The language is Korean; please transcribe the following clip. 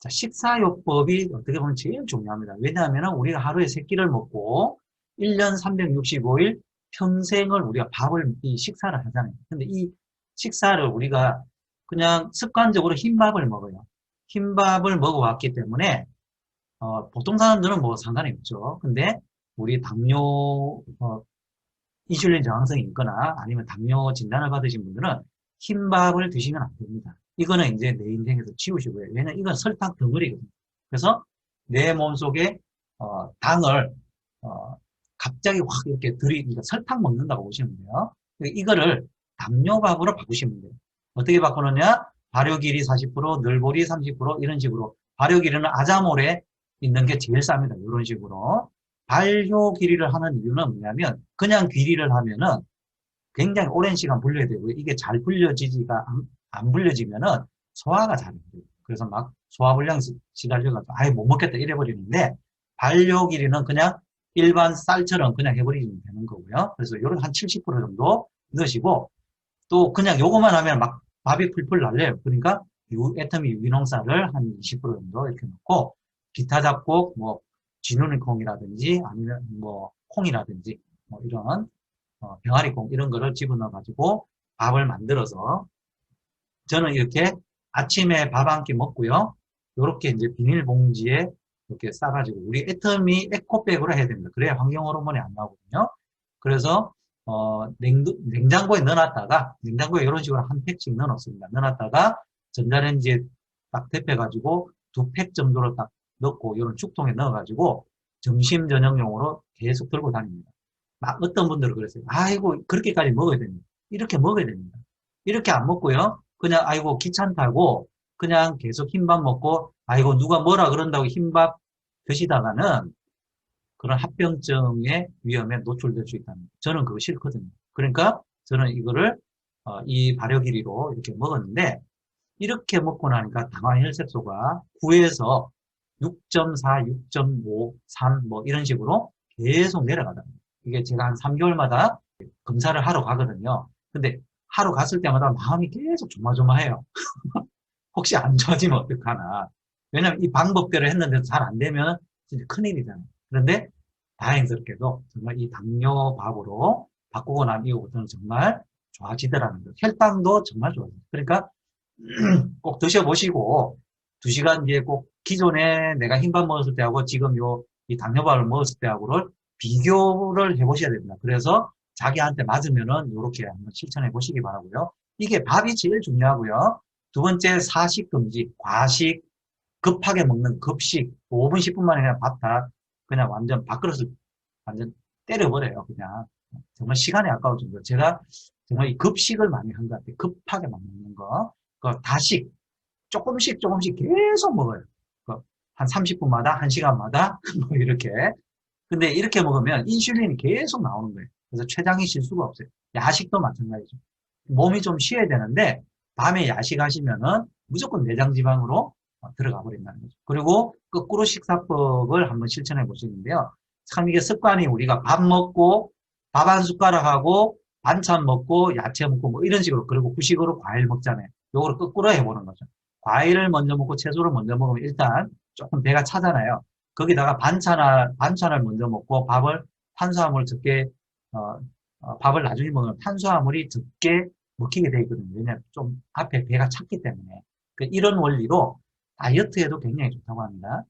자, 식사요법이 어떻게 보면 제일 중요합니다. 왜냐하면 우리가 하루에 세 끼를 먹고 1년 365일 평생을 우리가 밥을, 이 식사를 하잖아요. 근데 이 식사를 우리가 그냥 습관적으로 흰밥을 먹어요. 흰밥을 먹어왔기 때문에, 어, 보통 사람들은 뭐 상관이 없죠. 근데 우리 당뇨, 어, 이슐린 저항성이 있거나 아니면 당뇨 진단을 받으신 분들은 흰밥을 드시면 안 됩니다. 이거는 이제 내 인생에서 치우시고요. 왜냐면 이건 설탕 덩어리거든요. 그래서 내 몸속에 어, 당을 어, 갑자기 확 이렇게 들이 그러니까 설탕 먹는다고 보시면 돼요. 이거를 당뇨밥으로 바꾸시면 돼요. 어떻게 바꾸느냐? 발효 길이 40%, 늘보리 30% 이런 식으로 발효 길이는 아자몰에 있는 게 제일 쌉니다. 이런 식으로 발효 길이를 하는 이유는 뭐냐면 그냥 길이를 하면은 굉장히 오랜 시간 불려야 되고 이게 잘 불려지지가 안, 안 불려지면은 소화가 잘 안 돼요. 그래서 막 소화불량 시달려가지고 아예 못 먹겠다 이래버리는데 발효 길이는 그냥 일반 쌀처럼 그냥 해버리면 되는 거고요. 그래서 요런 한 70% 정도 넣으시고 또 그냥 요거만 하면 막 밥이 풀풀 날려요. 그러니까 유, 애터미 유기농쌀을 한 20% 정도 이렇게 넣고 기타 잡곡 뭐 진우니콩이라든지 아니면 뭐 콩이라든지 뭐 이런 어, 병아리콩 이런 거를 집어넣어 가지고 밥을 만들어서 저는 이렇게 아침에 밥 한 끼 먹고요. 이렇게 이제 비닐봉지에 이렇게 싸가지고 우리 애터미 에코백으로 해야 됩니다. 그래야 환경 호르몬이 안 나오거든요. 그래서 어, 냉, 냉장고에 넣어놨다가 냉장고에 이런 식으로 한 팩씩 넣어놓습니다. 넣어놨다가 전자레인지에 딱 데펴가지고 두 팩 정도로 딱 넣고 이런 축통에 넣어가지고 점심 저녁용으로 계속 들고 다닙니다. 막 어떤 분들은 그랬어요. 아이고 그렇게까지 먹어야 됩니다. 이렇게 먹어야 됩니다. 이렇게 안 먹고요. 그냥 아이고 귀찮다고 그냥 계속 흰밥 먹고 아이고 누가 뭐라 그런다고 흰밥 드시다가는 그런 합병증의 위험에 노출될 수 있다는. 저는 그거 싫거든요. 그러니까 저는 이거를 어, 이 발효 길이로 이렇게 먹었는데 이렇게 먹고 나니까 당화 혈색소가 9에서 6.4, 6.5, 3 뭐 이런 식으로 계속 내려가다. 이게 제가 한 3개월마다 검사를 하러 가거든요. 근데 하러 갔을 때마다 마음이 계속 조마조마해요. 혹시 안 좋아지면 어떡하나. 왜냐면 이 방법대로 했는데 잘 안 되면 진짜 큰일이잖아요. 그런데 다행스럽게도 정말 이 당뇨밥으로 바꾸고 난 이후부터는 정말 좋아지더라는 거예요. 혈당도 정말 좋아져요. 그러니까 꼭 드셔보시고 2시간 뒤에 꼭 기존에 내가 흰밥 먹었을 때하고 지금 요 이 당뇨밥을 먹었을 때하고를 비교를 해보셔야 됩니다. 그래서 자기한테 맞으면은 이렇게 한번 실천해 보시기 바라고요. 이게 밥이 제일 중요하고요. 두 번째 사식 금지, 과식, 급하게 먹는 급식, 5분 10분 만에 그냥 밥다 그냥 완전 밥그릇을 완전 때려버려요. 그냥 정말 시간이 아까울 정도. 제가 정말 이 급식을 많이 한 것 같아요. 급하게 먹는 거, 그 다식 조금씩 조금씩 계속 먹어요. 한 30분마다, 1시간마다, 뭐 이렇게. 근데 이렇게 먹으면 인슐린이 계속 나오는 거예요. 그래서 췌장이 쉴 수가 없어요. 야식도 마찬가지죠. 몸이 좀 쉬어야 되는데, 밤에 야식하시면은 무조건 내장 지방으로 들어가 버린다는 거죠. 그리고 거꾸로 식사법을 한번 실천해 보시는데요. 참 이게 습관이 우리가 밥 먹고, 밥 한 숟가락하고, 반찬 먹고, 야채 먹고, 뭐 이런 식으로, 그리고 후식으로 과일 먹잖아요. 요거를 거꾸로 해보는 거죠. 과일을 먼저 먹고 채소를 먼저 먹으면 일단 조금 배가 차잖아요. 거기다가 반찬을, 반찬을 먼저 먹고 밥을, 탄수화물 적게, 어, 어, 밥을 나중에 먹으면 탄수화물이 적게 먹히게 되어 있거든요. 왜냐하면 좀 앞에 배가 찼기 때문에. 그 이런 원리로 다이어트에도 굉장히 좋다고 합니다.